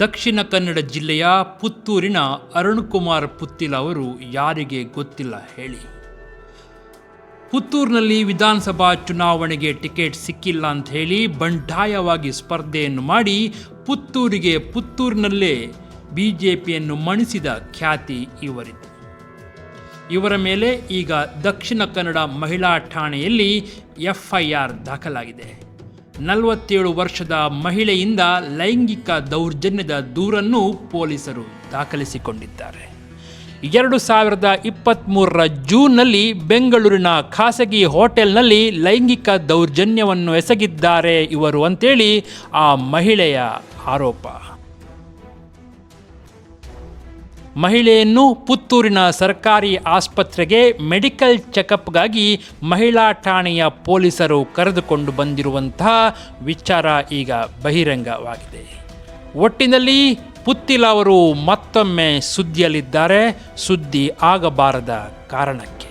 ದಕ್ಷಿಣ ಕನ್ನಡ ಜಿಲ್ಲೆಯ ಪುತ್ತೂರಿನ ಅರುಣ್ ಕುಮಾರ್ ಪುತ್ತಿಲ ಅವರು ಯಾರಿಗೆ ಗೊತ್ತಿಲ್ಲ ಹೇಳಿ. ಪುತ್ತೂರಿನಲ್ಲಿ ವಿಧಾನಸಭಾ ಚುನಾವಣೆಗೆ ಟಿಕೆಟ್ ಸಿಕ್ಕಿಲ್ಲ ಅಂತ ಹೇಳಿ ಬಂಡಾಯವಾಗಿ ಸ್ಪರ್ಧೆಯನ್ನು ಮಾಡಿ ಪುತ್ತೂರಿಗೆ ಪುತ್ತೂರಿನಲ್ಲೇ ಬಿ ಜೆ ಪಿಯನ್ನು ಮಣಿಸಿದ ಖ್ಯಾತಿ ಇವರಿದು. ಇವರ ಮೇಲೆ ಈಗ ದಕ್ಷಿಣ ಕನ್ನಡ ಮಹಿಳಾ ಠಾಣೆಯಲ್ಲಿ ಎಫ್ಐಆರ್ ದಾಖಲಾಗಿದೆ. ನಲವತ್ತೇಳು ವರ್ಷದ ಮಹಿಳೆಯಿಂದ ಲೈಂಗಿಕ ದೌರ್ಜನ್ಯದ ದೂರನ್ನು ಪೊಲೀಸರು ದಾಖಲಿಸಿಕೊಂಡಿದ್ದಾರೆ. ಎರಡು ಸಾವಿರದ ಇಪ್ಪತ್ತ್ಮೂರರ ಜೂನ್ನಲ್ಲಿ ಬೆಂಗಳೂರಿನ ಖಾಸಗಿ ಹೋಟೆಲ್ನಲ್ಲಿ ಲೈಂಗಿಕ ದೌರ್ಜನ್ಯವನ್ನು ಎಸಗಿದ್ದಾರೆ ಇವರು ಅಂತೇಳಿ ಆ ಮಹಿಳೆಯ ಆರೋಪ. ಮಹಿಳೆಯನ್ನು ಪುತ್ತೂರಿನ ಸರ್ಕಾರಿ ಆಸ್ಪತ್ರೆಗೆ ಮೆಡಿಕಲ್ ಚೆಕಪ್ಗಾಗಿ ಮಹಿಳಾ ಠಾಣೆಯ ಪೊಲೀಸರು ಕರೆದುಕೊಂಡು ಬಂದಿರುವಂತಹ ವಿಚಾರ ಈಗ ಬಹಿರಂಗವಾಗಿದೆ. ಒಟ್ಟಿನಲ್ಲಿ ಪುತ್ತಿಲ ಅವರು ಮತ್ತೊಮ್ಮೆ ಸುದ್ದಿಯಲ್ಲಿದ್ದಾರೆ. ಸುದ್ದಿ ಆಗಬಾರದ ಕಾರಣಕ್ಕೆ.